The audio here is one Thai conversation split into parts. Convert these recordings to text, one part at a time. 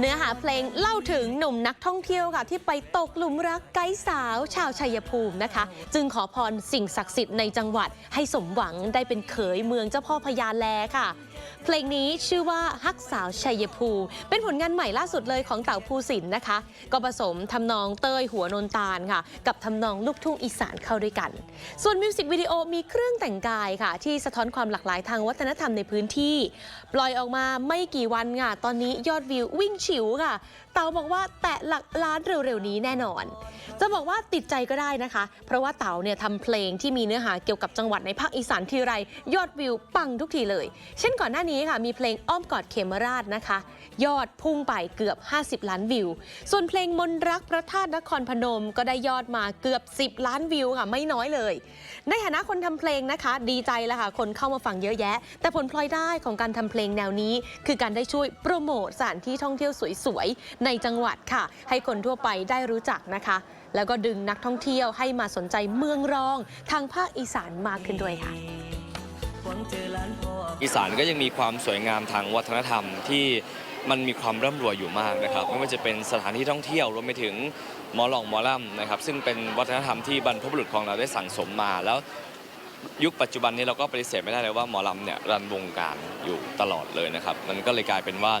เนื้อหาเพลงเล่าถึงหนุ่มนักท่องเที่ยวค่ะ ที่ไปตกหลุมรักไกด์สาวชาวชัยภูมินะคะ จึงขอพรสิ่งศักดิ์สิทธิ์ในจังหวัด ให้สมหวังได้เป็นเขยเมืองเจ้าพ่อพญาแลค่ะ เพลงนี้ชื่อว่าฮักสาวชัยภูมิเป็นผลงานใหม่ล่าสุดเลยของเต่าภูสินนะคะ ก็ผสมทำนองเต้ยหัวนนตาลค่ะ กับทำนองลูกทุ่งอีสานเข้าด้วยกัน ส่วนมิวสิกวิดีโอมีเครื่องแต่งกายค่ะ ที่สะท้อนความหลากหลายทางวัฒนธรรมในพื้นที่ ปล่อยออกมาไม่กี่วันค่ะตอนนี้ยอดวิววิ่งฉิวค่ะ เต๋าบอกว่าแตะหลักล้านเร็วๆนี้แน่นอน จะบอกว่าติดใจก็ได้นะคะ เพราะว่าเต๋าเนี่ยทำเพลงที่มีเนื้อหาเกี่ยวกับจังหวัดในภาคอีสานทีไร ยอดวิวปังทุกทีเลย เช่นก่อนหน้านี้ค่ะ มีเพลงอ้อมกอดเขมราชนะคะ ยอดพุ่งไปเกือบ 50 ล้านวิว ส่วนเพลงมนรักพระธาตุนครพนมก็ได้ยอดมาเกือบ 10 ล้านวิวค่ะไม่น้อยเลย ในฐานะคนทำเพลงนะคะ ดีใจแล้วค่ะคนเข้ามาฟังเยอะแยะ แต่ผลพลอยได้ของการทำเพลงแนวนี้ คือการได้ช่วยโปรโมทสถานที่ท่องเที่ยวสวยๆ ในจังหวัดค่ะ ให้คนทั่วไปได้รู้จักนะคะ แล้วก็ดึงนักท่องเที่ยวให้มาสนใจเมืองรอง ทางภาคอีสานมากขึ้นด้วยค่ะ อีสานก็ยังมีความสวยงามทางวัฒนธรรมที่มันมีความร่ำรวยอยู่มากนะครับไม่ว่าจะเป็นสถานที่ท่องเที่ยวรวมไปถึงหมอหลองหมอล่ำนะครับซึ่งเป็นวัฒนธรรมที่บรรพบุรุษของเราได้สั่งสมมาแล้วยุคปัจจุบันนี้เราก็ปฏิเสธไม่ได้เลยว่าหมอลำเนี่ยรันวงการอยู่ตลอดเลยนะครับ มันก็เลยกลายเป็นว่า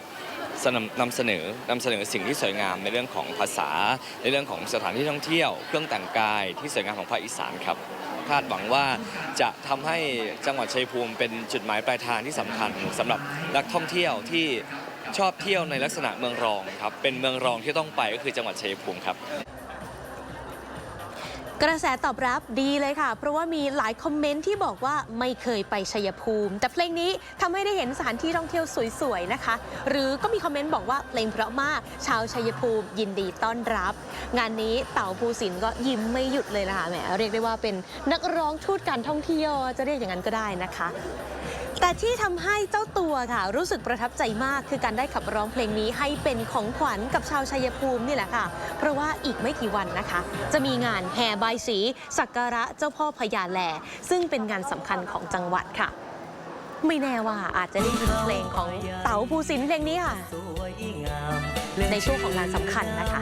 สนำนำเสนอนำเสนอสิ่งที่สวยงามในเรื่องของภาษา ในเรื่องของสถานที่ท่องเที่ยว เครื่องแต่งกายที่สวยงามของภาคอีสานครับคาดหวังว่าจะทำให้จังหวัดชัยภูมิเป็นจุดหมายปลายทางที่สำคัญสำหรับนักท่องเที่ยวที่ชอบเที่ยวในลักษณะเมืองรองครับเป็นเมืองรองที่ต้องไปก็คือจังหวัดชัยภูมิครับ กระแสตอบรับดีเลยค่ะ เพราะว่ามีหลายคอมเมนต์ที่บอกว่าไม่เคยไปชัยภูมิ แต่เพลงนี้ทำให้ได้เห็นสถานที่ท่องเที่ยวสวยๆนะคะ หรือก็มีคอมเมนต์บอกว่าเพลงเพราะมากชาวชัยภูมิยินดีต้อนรับ งานนี้เต่าภูสินก็ยิ้มไม่หยุดเลยนะคะแหมเรียกได้ว่าเป็นนักร้องทูตการท่องเที่ยวจะเรียกอย่างนั้นก็ได้นะคะ แต่ที่ทำให้เจ้าตัวค่ะ รู้สึกประทับใจมากคือการได้ขับร้องเพลงนี้ให้เป็นของขวัญกับชาวชัยภูมินี่แหละค่ะ เพราะว่าอีกไม่กี่วันนะคะ จะมีงานแห่ใบสีสักการะเจ้าพ่อพญาแลซึ่งเป็นงานสำคัญของจังหวัดค่ะ ไม่แน่ว่าอาจจะได้ยินเพลงของเต๋าภูสินเพลงนี้ค่ะในช่วงของงานสำคัญนะคะ